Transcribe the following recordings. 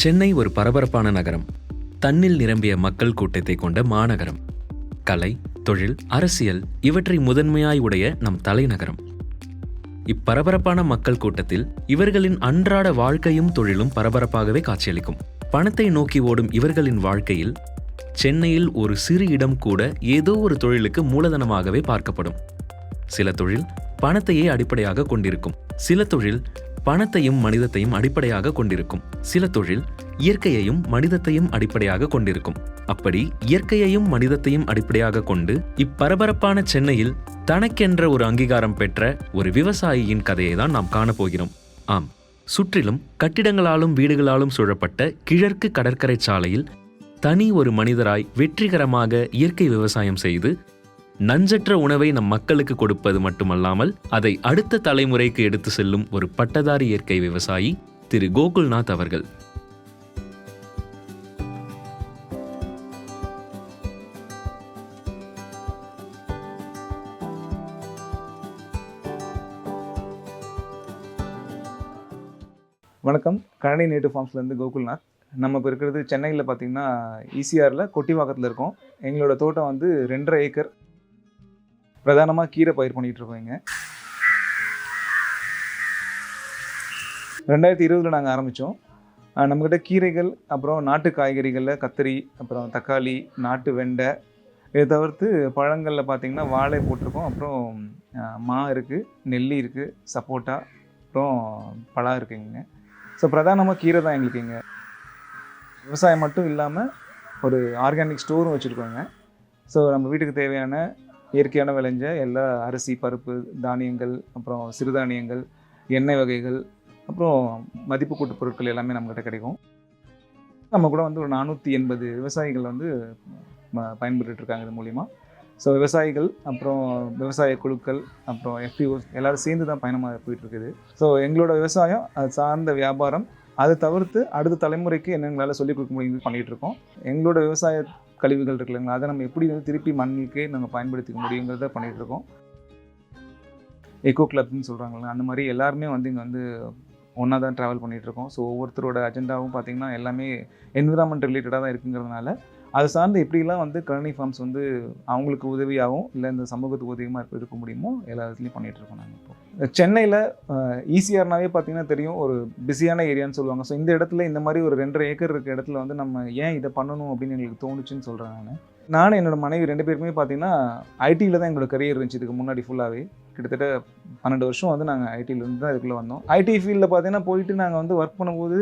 சென்னை ஒரு பரபரப்பான நகரம். தன்னில் நிரம்பிய மக்கள் கூட்டத்தை கொண்ட மாநகரம். கலை தொழில் அரசியல் இவற்றை முதன்மையாய் உடைய நம் தலைநகரம். இப்பரபரப்பான மக்கள் கூட்டத்தில் இவர்களின் அன்றாட வாழ்க்கையும் தொழிலும் பரபரப்பாகவே காட்சியளிக்கும். பணத்தை நோக்கி ஓடும் இவர்களின் வாழ்க்கையில் சென்னையில் ஒரு சிறு இடம் கூட ஏதோ ஒரு தொழிலுக்கு மூலதனமாகவே பார்க்கப்படும். சில தொழில் பணத்தையே அடிப்படையாக கொண்டிருக்கும். சில தொழில் பணத்தையும் மனிதத்தையும் அடிப்படையாக கொண்டிருக்கும். சில தொழில் இயற்கையையும் மனிதத்தையும் அடிப்படையாக கொண்டிருக்கும். அப்படி இயற்கையையும் மனிதத்தையும் அடிப்படையாக கொண்டு இப்பரபரப்பான சென்னையில் தனக்கென்ற ஒரு அங்கீகாரம் பெற்ற ஒரு விவசாயியின் கதையை தான் நாம் காணப்போகிறோம். ஆம் சுற்றிலும் கட்டிடங்களாலும் வீடுகளாலும் சூழப்பட்ட கிழக்கு கடற்கரை சாலையில் தனி ஒரு மனிதராய் வெற்றிகரமாக இயற்கை விவசாயம் செய்து நஞ்சற்ற உணவை நம் மக்களுக்கு கொடுப்பது மட்டுமல்லாமல் அதை அடுத்த தலைமுறைக்கு எடுத்து செல்லும் ஒரு பட்டதாரி இயற்கை விவசாயி திரு கோகுல்நாத் அவர்கள். வணக்கம். கழனி நேட்டிவ் ஃபார்ம்ஸ்லேருந்து கோகுல்நாத். நம்ம இப்போ இருக்கிறது சென்னையில் பார்த்தீங்கன்னா ஈசிஆரில் கொட்டிவாக்கத்தில் இருக்கோம். எங்களோட தோட்டம் வந்து ரெண்டரை ஏக்கர். பிரதானமாக கீரை பயிர் பண்ணிகிட்ருக்கோங்க ரெண்டாயிரத்தி இருபதில் நாங்கள் ஆரம்பித்தோம் நம்மக்கிட்ட கீரைகள் அப்புறம் நாட்டு காய்கறிகளில் கத்திரி அப்புறம் தக்காளி நாட்டு வெண்டை இதை தவிர்த்து பழங்களில் பார்த்தீங்கன்னா வாழை போட்டிருக்கோம். அப்புறம் மா இருக்குது நெல்லி இருக்குது சப்போட்டா அப்புறம் பழம் இருக்குங்க. ஸோ பிரதானமாக கீரை தான் எங்களுக்கு இங்கே. விவசாயம் மட்டும் இல்லாமல் ஒரு ஆர்கானிக் ஸ்டோரும் வச்சுருக்கோங்க. ஸோ நம்ம வீட்டுக்கு தேவையான இயற்கையான விளைஞ்ச எல்லா அரிசி பருப்பு தானியங்கள் அப்புறம் சிறுதானியங்கள் எண்ணெய் வகைகள் அப்புறம் மதிப்பு கூட்டு பொருட்கள் எல்லாமே நம்மக்கிட்ட கிடைக்கும். நம்ம கூட வந்து ஒரு நானூற்றி எண்பது விவசாயிகள் வந்து ம- இது மூலிமா ஸோ விவசாயிகள் அப்புறம் விவசாய குழுக்கள் அப்புறம் எஃபிஓஸ் எல்லோரும் சேர்ந்து தான் பயணமாக போயிட்டு இருக்குது. ஸோ எங்களோட விவசாயம் அது சார்ந்த வியாபாரம் அதை தவிர்த்து அடுத்த தலைமுறைக்கு என்ன எங்களால் சொல்லிக் கொடுக்க முடியும் பண்ணிகிட்டு இருக்கோம். எங்களோட விவசாய கழிவுகள் இருக்கு இல்லைங்களா அதை நம்ம எப்படி வந்து திருப்பி மண்ணுக்கே நாங்கள் பயன்படுத்திக்க முடியுங்கிறத பண்ணிகிட்டு இருக்கோம். எக்கோ கிளப்னு சொல்கிறாங்களா அந்த மாதிரி எல்லாருமே வந்து இங்கே வந்து ஒன்றா தான் ட்ராவல் பண்ணிகிட்டு இருக்கோம். ஸோ ஒவ்வொருத்தரோட அஜெண்டாவும் பார்த்திங்கன்னா எல்லாமே என்விரான்மெண்ட் ரிலேட்டடாக தான் இருக்குங்கிறதுனால அது சார்ந்து எப்படிலாம் வந்து கழனி ஃபார்ம்ஸ் வந்து அவங்களுக்கு உதவியாகவும் இல்லை இந்த சமூகத்துக்கு உதவியமாக இருக்க முடியுமோ எல்லா இடத்துலையும் பண்ணிகிட்டு இருக்கோம் நாங்கள் இப்போ. சென்னையில் ஈஸியார்னாவே பார்த்தீங்கன்னா தெரியும் ஒரு பிஸியான ஏரியான்னு சொல்லுவாங்க. ஸோ இந்த இடத்துல இந்த மாதிரி ஒரு ரெண்டரை ஏக்கர் இருக்க இடத்துல வந்து நம்ம ஏன் இதை பண்ணணும் அப்படின்னு எங்களுக்கு தோணுச்சுன்னு சொல்கிறேன் நான். நானும் என்னோட மனைவி ரெண்டு பேருக்குமே பார்த்தீங்கன்னா ஐடியில் தான் எங்களோட கரியர் இருந்துச்சு இதுக்கு முன்னாடி ஃபுல்லாகவே கிட்டத்தட்ட பன்னெண்டு வருஷம் வந்து நாங்கள் ஐடியிலேருந்து தான் இதுக்குள்ளே வந்தோம். ஐடி ஃபீல்டில் பார்த்தீங்கன்னா போயிட்டு நாங்கள் வந்து ஒர்க் பண்ணும்போது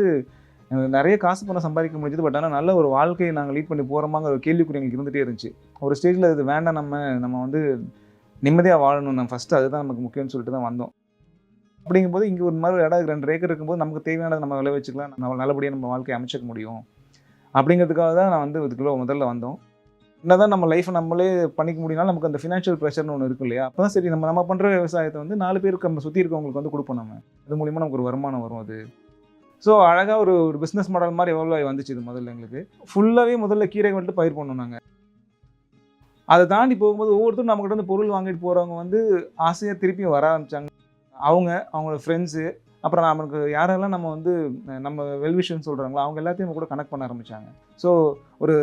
நிறைய காசு பணம் சம்பாதிக்க முடிஞ்சது பட் ஆனால் நல்ல ஒரு வாழ்க்கையை நாங்கள் லீட் பண்ணி போகிறோமாங்கிற ஒரு கேள்விக்குறி எங்களுக்கு இருந்துகிட்டே இருந்துச்சு. ஒரு ஸ்டேஜில் இது வேண்டாம் நம்ம நம்ம வந்து நிம்மதியாக வாழணும். நம்ம ஃபஸ்ட்டு அதுதான் நமக்கு முக்கியம்னு சொல்லிட்டு தான் வந்தோம். அப்படிங்கும்போது இங்கே ஒரு மாதிரி ஒரு இடம் ரெண்டு ஏக்கர் இருக்கும்போது நமக்கு தேவையானதை நம்ம விளை வச்சுக்கலாம். நம்ம நல்லபடியாக நம்ம வாழ்க்கையை அமைச்சிக்க முடியும். அப்படிங்கிறதுக்காக தான் நான் வந்து இதுக்குள்ளே முதல்ல வந்தோம். என்னதான் நம்ம லைஃப்பை நம்மளே பண்ணிக்க முடியும்னாலும் நமக்கு அந்த ஃபினான்ஷியல் ப்ரெஷர்னு ஒன்று இருக்கும் இல்லையா? அப்போ தான் சரி நம்ம நம்ம பண்ணுற விவசாயத்தை வந்து நாலு பேருக்கு நம்ம சுற்றி இருக்கவங்களுக்கு வந்து கொடுப்போம் நம்ம. அது மூலிமா நமக்கு ஒரு வருமானம் வரும் அது. ஸோ அழகாக ஒரு ஒரு பிஸ்னஸ் மாடல் மாதிரி எவ்வளோ வந்துச்சு இது முதல்ல எங்களுக்கு. ஃபுல்லாகவே முதல்ல கீரை மட்டும் பயிர் பண்ணோம் நாங்கள் அதை தாண்டி போகும்போது ஒவ்வொருத்தரும் நம்மகிட்ட வந்து பொருள் வாங்கிட்டு போகிறவங்க வந்து ஆசையாக திருப்பியும் வர ஆரம்பித்தாங்க அவங்க அவங்களோட ஃப்ரெண்ட்ஸு அப்புறம் நமக்கு யாரெல்லாம் நம்ம வந்து நம்ம வெல்விஷன் சொல்கிறாங்களோ அவங்க எல்லாத்தையும் கூட கனெக்ட் பண்ண ஆரம்பித்தாங்க ஸோ ஒரு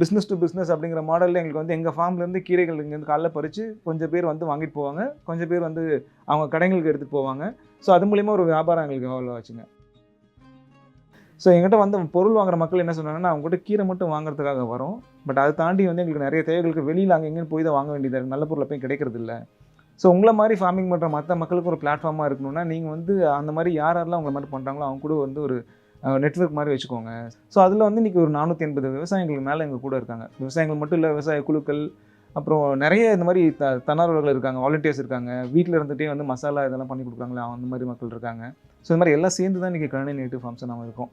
பிஸ்னஸ் டு பிஸ்னஸ் அப்படிங்கிற மாடலில் எங்களுக்கு வந்து எங்கள் ஃபார்ம்லேருந்து கீரைகள் இங்கேருந்து காலைல பறித்து கொஞ்சம் பேர் வந்து வாங்கிட்டு போவாங்க. கொஞ்சம் பேர் வந்து அவங்க கடைங்களுக்கு எடுத்துகிட்டு போவாங்க. ஸோ அது மூலிமா ஒரு வியாபாரம் எங்களுக்கு எவ்வளோ ஆச்சுங்க. ஸோ எங்கிட்ட வந்து பொருள் வாங்குற மக்கள் என்ன சொன்னாங்கன்னா அவங்ககிட்ட கீரை மட்டும் வாங்குறதுக்காக வரும். பட் அதை தாண்டி வந்து எங்களுக்கு நிறைய தேவைகளுக்கு வெளியில் அங்கே எங்கேயும் போய் தான் வாங்க வேண்டியதாக இருக்குது நல்ல பொருள் போய் கிடைக்கிறது இல்லை. ஸோ உங்களை மாதிரி ஃபார்மிங் பண்ணுற மற்ற மக்களுக்கு ஒரு பிளாட்ஃபார்மாக இருக்கணும்னா நீங்கள் வந்து அந்த மாதிரி யார் யாரெல்லாம் உங்களை மாதிரி பண்ணுறாங்களோ அவங்க கூட வந்து ஒரு நெட்வொர்க் மாதிரி வச்சுக்கோங்க. ஸோ அதில் வந்து இன்றைக்கி ஒரு நானூற்றி எண்பது விவசாயிகளுக்கு மேலே எங்கள் கூட இருக்காங்க. விவசாயிகள் மட்டும் இல்லை விவசாய குழுக்கள் அப்புறம் நிறைய இந்த மாதிரி த தன்னார்வலர்கள் இருக்காங்க வாலண்டியர்ஸ் இருக்காங்க. வீட்டில் இருந்துகிட்டே வந்து மசாலா இதெல்லாம் பண்ணி கொடுக்குறாங்களே அந்த மாதிரி மக்கள் இருக்காங்க. ஸோ இந்த மாதிரி எல்லாம் சேர்ந்து தான் இன்றைக்கி கழனி நேட்டிவ் ஃபார்ம்ஸை நம்ம இருக்கோம்.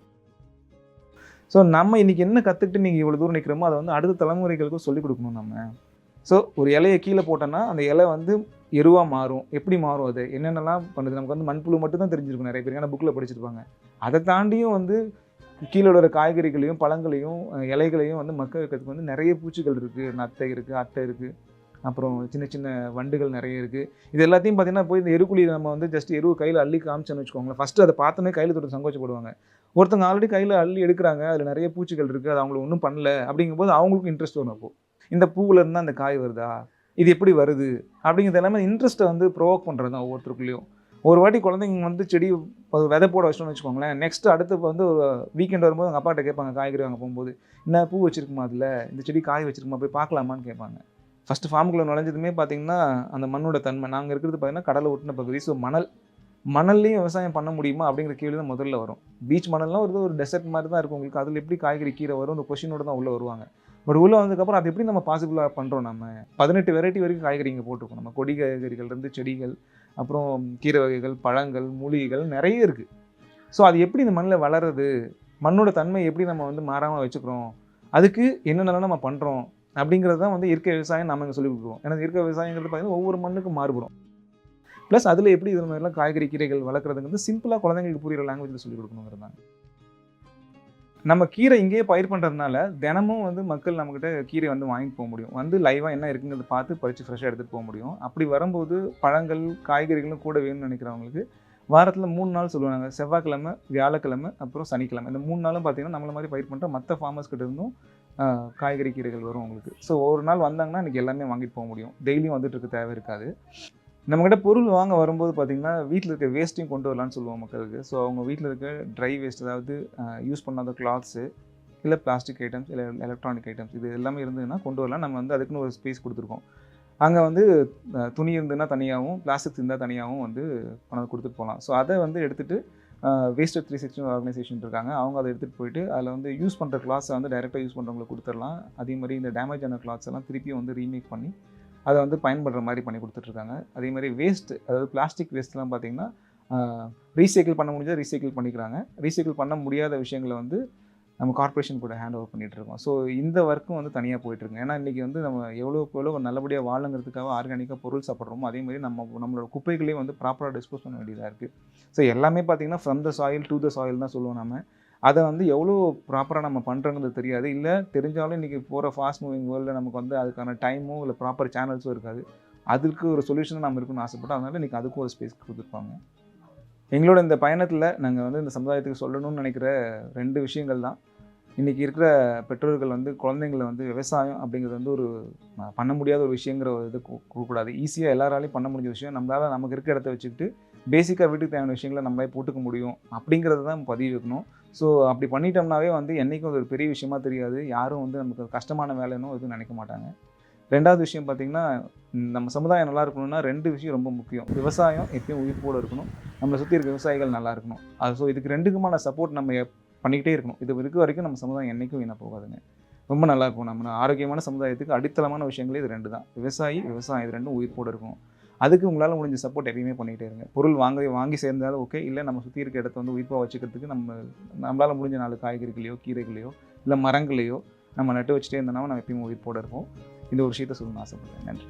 ஸோ நம்ம இன்றைக்கி என்ன கற்றுக்கிட்டு நீங்கள் இவ்வளோ தூரம் நிற்கிறோமோ அதை வந்து அடுத்த தலைமுறைகளுக்கும் சொல்லிக் கொடுக்கணும் நம்ம. ஸோ ஒரு இலையை கீழே போட்டோன்னா அந்த இலை வந்து எருவாக மாறும். எப்படி மாறும் அது? என்னென்னலாம் பண்ணுது? நமக்கு வந்து மண்புழு மட்டும் தான் தெரிஞ்சிருக்கும். நிறைய பேர் ஏன்னா புக்கில் படிச்சிருப்பாங்க. அதை தாண்டியும் வந்து கீழே உள்ள காய்கறிகளையும் பழங்களையும் இலைகளையும் வந்து மக்க வைக்கிறதுக்கு வந்து நிறைய பூச்சிகள் இருக்குது நத்தை இருக்குது அட்டை இருக்குது அப்புறம் சின்ன சின்ன வண்டுகள் நிறைய இருக்குது இது எல்லாத்தையும் பார்த்தீங்கன்னா போய் இந்த எருக்குழி நம்ம வந்து ஜஸ்ட் எருவு கையில் அள்ளி காமிச்சோன்னு வச்சுக்கோங்களேன். ஃபஸ்ட்டு அதை பார்த்தோன்னே கையில் தொட்டு சங்கோச்சப்படுவாங்க. ஒருத்தவங்க ஆல்ரெடி கையில் அள்ளி எடுக்கிறாங்க அதில் நிறைய பூச்சிகள் இருக்குது அது அவங்களுக்கு ஒன்றும் பண்ணல அப்படிங்கும்போது அவங்களுக்கும் இன்ட்ரெஸ்ட் வரும் அப்போ. இந்த பூவில் இருந்தால் அந்த காய் வருதா? இது எப்படி வருது? அப்படிங்கிறது எல்லாமே இன்ட்ரெஸ்ட்டை வந்து ப்ரொவோக் பண்ணுறது தான் ஒவ்வொருத்தருக்குள்ளேயும். ஒரு வாட்டி குழந்தைங்க வந்து செடி விதை போட வச்சிட்டோம்னு வச்சுக்கோங்களேன் நெக்ஸ்ட் அடுத்து வந்து ஒரு வீக்கெண்ட் வரும்போது எங்கள் அப்பாட்ட கேட்பாங்க காய்கறி வாங்க போகும்போது என்ன பூ வச்சிருக்குமா அதில்? இந்த செடி காய் வச்சிருக்குமா? போய் பார்க்கலாமான்னு கேட்பாங்க. ஃபஸ்ட்டு ஃபார்முக்குள்ளே நுழைஞ்சதுமே பார்த்தீங்கன்னா அந்த மண்ணோட தன்மை நாங்கள் இருக்கிறது பார்த்தீங்கன்னா கடலை ஒட்டின பகுதி ஸோ மணல். மணல்லையும் விவசாயம் பண்ண முடியுமா அப்படிங்கிற கேள்வி தான் முதல்ல வரும். பீச் மணல்லாம் ஒரு ஒரு டெசர்ட் மாதிரி தான் இருக்கும் உங்களுக்கு. அதில் எப்படி காய்கறி கீரை வரும் அந்த கொஷினோட தான் உள்ளே வருவாங்க. பட் உள்ளே வந்ததுக்கப்புறம் அது எப்படி நம்ம பாசிபிளாக பண்ணுறோம் நம்ம பதினெட்டு வெரைட்டி வரைக்கும் காய்கறி இங்கே போட்டிருக்கோம். நம்ம கொடி காய்கறிகள் இருந்து செடிகள் அப்புறம் கீரை வகைகள் பழங்கள் மூலிகைகள் நிறைய இருக்குது ஸோ அது எப்படி இந்த மண்ணில் வளருது? மண்ணோட தன்மை எப்படி நம்ம வந்து மாறாமல் வச்சுக்கிறோம்? அதுக்கு என்னென்னலாம் நம்ம பண்ணுறோம் அப்படிங்கிறது தான் வந்து இயற்கை விவசாயம் நம்ம இங்கே சொல்லி கொடுக்குறோம். ஏன்னா இயற்கை விவசாயங்கிறது பார்த்தீங்கன்னா ஒவ்வொரு மண்ணுக்கும் மாறுபடும். ப்ளஸ் அதில் எப்படி இது மாதிரிலாம் காய்கறி கீரைகள் வளர்க்குறதுங்கிறது சிம்பிளாக குழந்தைங்களுக்கு புரியுற லாங்குவேஜில் சொல்லிக் கொடுக்கணுங்கிறதாங்க நம்ம கீரை இங்கேயே பயிர் பண்ணுறதுனால தினமும் வந்து மக்கள் நம்மக்கிட்ட கீரை வந்து வாங்கிட்டு போக முடியும். வந்து லைவாக என்ன இருக்குங்கிறத பார்த்து பறித்து ஃப்ரெஷ்ஷாக எடுத்துகிட்டு போக முடியும். அப்படி வரும்போது பழங்கள் காய்கறிகளும் கூட வேணும்னு நினைக்கிறவங்களுக்கு வாரத்தில் மூணு நாள் சொல்லுவாங்க. செவ்வாய்க்கிழமை வியாழக்கிழமை அப்புறம் சனிக்கிழமை. இந்த மூணு நாளும் பார்த்தீங்கன்னா நம்மள மாதிரி பயிர் பண்ணுற மற்ற ஃபார்மர்ஸ் கிட்ட இருந்தும் காய்கறி கீரைகள் வரும் உங்களுக்கு ஸோ ஒரு நாள் வந்தாங்கன்னா இன்றைக்கி எல்லாமே வாங்கிட்டு போக முடியும். டெய்லியும் வந்துட்டு இருக்க தேவை இருக்காது. நம்மக்கிட்ட பொருள் வாங்க வரும்போது பார்த்தீங்கன்னா வீட்டில் இருக்க வேஸ்ட்டையும் கொண்டு வரலான்னு சொல்லுவோம் மக்களுக்கு. ஸோ அவங்க வீட்டில் இருக்க ட்ரை வேஸ்ட் அதாவது யூஸ் பண்ணாத கிளாத்ஸு இல்லை பிளாஸ்டிக் ஐட்டம்ஸ் இல்லை எலக்ட்ரானிக் ஐட்டம்ஸ் இது எல்லாமே இருந்ததுன்னா கொண்டு வரலாம். நம்ம வந்து அதுக்குன்னு ஒரு ஸ்பேஸ் கொடுத்துருக்கோம். அங்கே வந்து துணி இருந்ததுன்னா தனியாகவும் பிளாஸ்டிக்ஸ் இருந்தால் தனியாகவும் வந்து பணம் கொடுத்துட்டு போகலாம். ஸோ அதை வந்து எடுத்துகிட்டு வேஸ்ட் த்ரீ சிக்ஸ்டி ஆர்கனைசேஷன் இருக்காங்க. அவங்க அதை எடுத்துகிட்டு போயிட்டு அதில் வந்து யூஸ் பண்ணுற கிளாஸை வந்து டைரெக்டாக யூஸ் பண்ணுறவங்களுக்கு கொடுத்துடலாம். அதே மாதிரி இந்த டேமேஜ் ஆன கிளாத்ஸ் எல்லாம் திருப்பியும் வந்து ரீமேக் பண்ணி அதை வந்து பயன்படுற மாதிரி பண்ணி கொடுத்துட்ருக்காங்க. அதே மாதிரி வேஸ்ட் அதாவது பிளாஸ்டிக் வேஸ்ட்லாம் பார்த்திங்கன்னா ரீசைக்கிள் பண்ண முடிஞ்சால் ரீசைக்கிள் பண்ணிக்கிறாங்க. ரீசைக்கிள் பண்ண முடியாத விஷயங்களை வந்து நம்ம கார்ப்பரேஷன் கூட ஹேண்ட் ஓவர் பண்ணிகிட்ருக்கோம் இருக்கோம். ஸோ இந்த ஒர்க்கும் வந்து தனியாக போயிட்டுருக்கு ஏன்னா இன்றைக்கி வந்து நம்ம எவ்வளோக்கு எவ்வளோ நல்லபடியாக வாழங்கிறதுக்காக ஆர்கானிக்காக பொருள் சாப்பிட்றோமோ அதே மாதிரி நம்ம நம்மளோட குப்பைகளையும் வந்து ப்ராப்பராக டிஸ்போஸ் பண்ண வேண்டியதாக இருக்குது ஸோ எல்லாமே பார்த்தீங்கன்னா from the soil to the soil தான் சொல்லுவோம் நம்ம அதை வந்து எவ்வளோ ப்ராப்பராக நம்ம பண்ணுறோங்கிறது தெரியாது. இல்லை தெரிஞ்சாலும் இன்றைக்கி போகிற ஃபாஸ்ட் மூவிங் வேர்ல்டில் நமக்கு வந்து அதுக்கான டைமும் இல்லை ப்ராப்பர் சேனல்ஸும் இருக்காது. அதுக்கு ஒரு சொல்யூஷன் நம்ம இருக்கணும்னு ஆசைப்பட்டோம். அதனால் இன்றைக்கி அதுக்கும் ஒரு ஸ்பேஸ் கொடுத்துருப்பாங்க. எங்களோட இந்த பயணத்தில் நாங்கள் வந்து இந்த சமுதாயத்துக்கு சொல்லணும்னு நினைக்கிற ரெண்டு விஷயங்கள் தான். இன்றைக்கி இருக்கிற பெற்றோர்கள் வந்து குழந்தைங்களை வந்து விவசாயம் அப்படிங்கிறது வந்து ஒரு பண்ண முடியாத ஒரு விஷயங்கிற ஒரு இது கு- கொடுக்கக்கூடாது ஈஸியாக எல்லாராலையும் பண்ண முடிஞ்ச விஷயம். நம்மளால் நமக்கு இருக்க இடத்த வச்சுக்கிட்டு பேசிக்காக வீட்டுக்கு தேவையான விஷயங்களை நம்மளே போட்டுக்க முடியும் அப்படிங்கிறத தான் பதிவு வைக்கணும். ஸோ அப்படி பண்ணிட்டோம்னாவே வந்து என்றைக்கும் அது ஒரு பெரிய விஷயமா தெரியாது. யாரும் வந்து நமக்கு கஷ்டமான வேலைன்னு எதுவும் நினைக்க மாட்டாங்க. ரெண்டாவது விஷயம் பார்த்திங்கன்னா நம்ம சமுதாயம் நல்லா இருக்கணும்னா ரெண்டு விஷயம் ரொம்ப முக்கியம். விவசாயம் எப்பயும் உயிர்ப்போடு இருக்கணும். நம்மளை சுற்றி இருக்க விவசாயிகள் நல்லா இருக்கணும். அது ஸோ இதுக்கு ரெண்டுக்குமான சப்போர்ட் நம்ம பண்ணிக்கிட்டே இருக்கணும். இது இருக்க வரைக்கும் நம்ம சமுதாயம் என்றைக்கும் வீணாக போகாதுங்க. ரொம்ப நல்லா இருக்கும். நம்ம ஆரோக்கியமான சமுதாயத்துக்கு அடித்தளமான விஷயங்களே இது ரெண்டு தான். விவசாயி விவசாயம் இது ரெண்டும் உயிர்ப்போடு இருக்கும் அதுக்கு உங்களால் முடிஞ்ச சப்போர்ட் எப்பயுமே பண்ணிகிட்டே இருங்க. பொருள் வாங்க வாங்கி சேர்ந்தாலும் ஓகே இல்லை நம்ம சுற்றி இருக்க இடத்த வந்து உயிர்ப்பாக வச்சுக்கிறதுக்கு நம்ம நம்மளால் முடிஞ்ச நாலு காய்கறிகளையோ கீரைகளையோ இல்லை மரங்களையோ நம்ம நட்டு வச்சுட்டே இருந்தோம்னா நம்ம எப்பயும் உயிர்ப்போடு இருப்போம். இந்த ஒரு விஷயத்த சொல்லணும்னு ஆசைப்படுறேன். நன்றி.